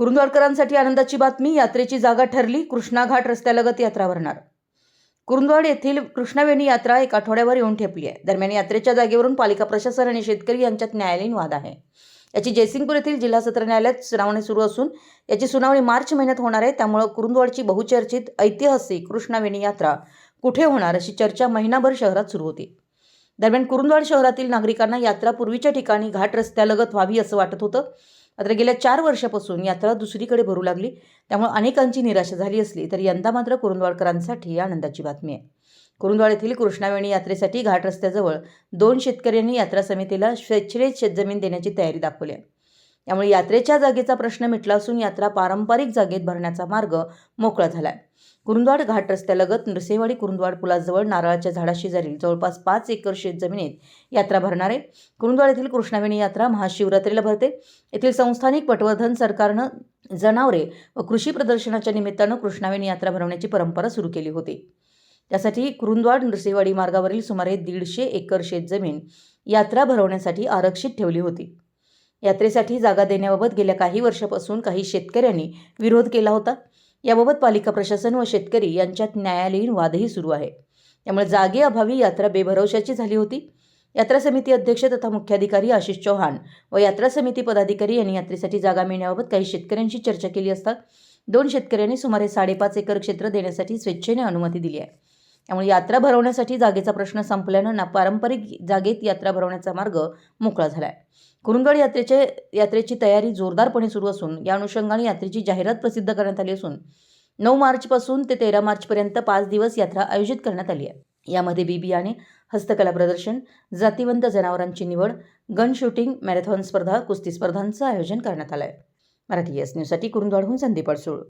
कुरुंदवाडकरांसाठी आनंदाची बातमी यात्रेची जागा ठरली कृष्णा घाट रस्त्यालगत यात्रा भरणार. कुरुंदवाड येथील कृष्णावेणी यात्रा एक आठवड्यावर येऊन ठेपली आहे. दरम्यान यात्रेच्या जागेवरून पालिका प्रशासन आणि शेतकरी यांच्यात न्यायालयीन वाद आहे. याची जयसिंगपूर येथील जिल्हा सत्र न्यायालयात सुनावणी सुरू असून याची सुनावणी मार्च महिन्यात होणार आहे. त्यामुळे कुरुंदवाडची बहुचर्चित ऐतिहासिक कृष्णावेणी यात्रा कुठे होणार अशी चर्चा महिनाभर शहरात सुरू होती. दरम्यान कुरुंदवाड शहरातील नागरिकांना यात्रा पूर्वीच्या ठिकाणी घाट रस्त्यालगत व्हावी असं वाटत होतं. मात्र गेल्या चार वर्षापासून यात्रा दुसरीकडे भरू लागली. त्यामुळे अनेकांची निराशा झाली असली तरी यंदा मात्र कुरुंदवाडकरांसाठी आनंदाची बातमी आहे. कुरुंदवाड येथील कृष्णावेणी यात्रेसाठी घाट रस्त्याजवळ दोन शेतकऱ्यांनी यात्रा समितीला स्वेच्छेत शेतजमीन देण्याची तयारी दाखवली आहे. त्यामुळे यात्रेच्या जागेचा प्रश्न मिटला असून यात्रा पारंपरिक जागेत भरण्याचा मार्ग मोकळा झाला आहे कुरुंदवाड घाट रस्त्यालगत नृसिंहवाडी कुरुंदवाड पुलाजवळ नारळाच्या झाडाशेजारी जवळपास पाच एकर शेतजमिनीत यात्रा भरणार आहे. कुरुंदवाड येथील कृष्णावेणी यात्रा महाशिवरात्रीला भरते. येथील संस्थानिक पटवर्धन सरकारनं जनावरे व कृषी प्रदर्शनाच्या निमित्तानं कृष्णावेणी यात्रा भरवण्याची परंपरा सुरू केली होती. त्यासाठी कुरुंदवाड नृसिंहवाडी मार्गावरील सुमारे दीडशे एकर शेतजमीन यात्रा भरवण्यासाठी आरक्षित ठेवली होती. यात्रेसाठी जागा देण्याबाबत गेल्या काही वर्षापासून काही शेतकऱ्यांनी विरोध केला होता. याबाबत पालिका प्रशासन व शेतकरी यांच्यात न्यायालयीन वादही सुरू आहे. त्यामुळे जागेअभावी यात्रा बेभरवशाची झाली होती. यात्रा समिती अध्यक्ष तथा मुख्याधिकारी आशिष चौहान व यात्रा समिती पदाधिकारी यांनी यात्रेसाठी जागा मिळण्याबाबत काही शेतकऱ्यांशी चर्चा केली असता दोन शेतकऱ्यांनी सुमारे साडेपाच एकर क्षेत्र देण्यासाठी स्वेच्छेने अनुमती दिली आहे. त्यामुळे यात्रा भरवण्यासाठी जागेचा प्रश्न संपल्यानं ना पारंपरिक जागेत यात्रा भरवण्याचा मार्ग मोकळा झाला आहे कुरुंगड यात्रेचे यात्रेची तयारी जोरदारपणे सुरू असून या अनुषंगाने यात्रेची जाहिरात प्रसिद्ध करण्यात आली असून नऊ मार्चपासून ते तेरा मार्चपर्यंत पाच दिवस यात्रा आयोजित करण्यात आली आहे. यामध्ये बी बियाणे हस्तकला प्रदर्शन जातीवंत जनावरांची निवड गन शूटिंग मॅरेथॉन स्पर्धा कुस्ती स्पर्धांचं आयोजन करण्यात आलं आहे मराठी एस न्यूजसाठी कुरुंदवाडहून संदीप अडसूळ.